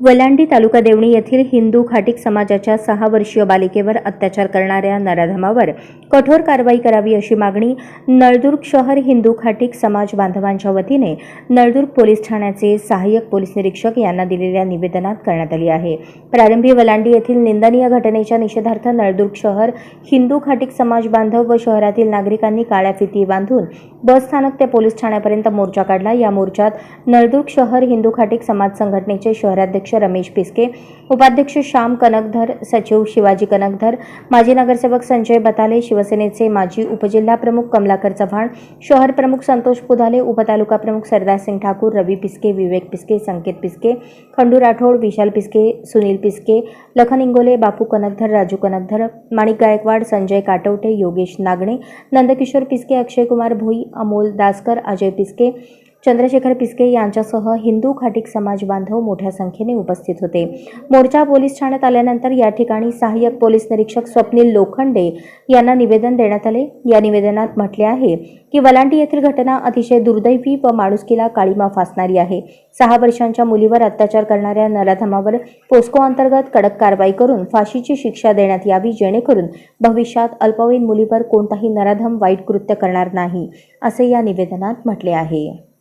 वलांडी तालुका देवणी येथील हिंदू खाटिक समाजाच्या सहा वर्षीय बालिकेवर अत्याचार करणाऱ्या नराधमावर कठोर कारवाई करावी अशी मागणी नळदुर्ग शहर हिंदू खाटिक समाज बांधवांच्या वतीने नळदुर्ग पोलीस ठाण्याचे सहाय्यक पोलीस निरीक्षक यांना दिलेल्या निवेदनात करण्यात आली आहे. प्रारंभी वलांडी येथील निंदनीय घटनेच्या निषेधार्थ नळदुर्ग शहर हिंदू खाटिक समाज बांधव व शहरातील नागरिकांनी काळ्या फिती बांधून बस स्थानक ते पोलीस ठाण्यापर्यंत मोर्चा काढला. या मोर्चात नळदुर्ग शहर हिंदू खाटिक समाज संघटनेचे शहराध्यक्ष रमेश पिस्के उपाध्यक्ष श्याम कनकधर सचिव शिवाजी कनकधर माजी नगरसेवक संजय बताले शिवसेनेचे माजी उपजिल्हा प्रमुख कमलाकर चव्हाण शहर प्रमुख संतोष पुधाले उपतालुका प्रमुख सरदार सिंग ठाकूर रवी पिस्के विवेक पिस्के संकेत पिस्के खंडू राठोड विशाल पिस्के सुनील पिस्के लखन इंगोले बापू कनकधर राजू कनकधर माणिक गायकवाड संजय काटवटे योगेश नागणे नंदकिशोर पिस्के अक्षय कुमार भोई अमोल दासकर अजय पिस्के चंद्रशेखर पिस्के यांच्यासह हिंदू खाटिक समाज बांधव मोठ्या संख्येने उपस्थित होते. मोर्चा पोलीस ठाण्यात आल्यानंतर या ठिकाणी सहाय्यक पोलीस निरीक्षक स्वप्नील लोखंडे यांना निवेदन देण्यात आले. या निवेदनात म्हटले आहे की वलांडी येथील घटना अतिशय दुर्दैवी व माणुसकीला काळीमा फासणारी आहे. सहा वर्षांच्या मुलीवर अत्याचार करणाऱ्या नराधमावर पोस्को अंतर्गत कडक कारवाई करून फाशीची शिक्षा देण्यात यावी जेणेकरून भविष्यात अल्पवयीन मुलीवर कोणताही नराधम वाईट कृत्य करणार नाही असे या निवेदनात म्हटले आहे.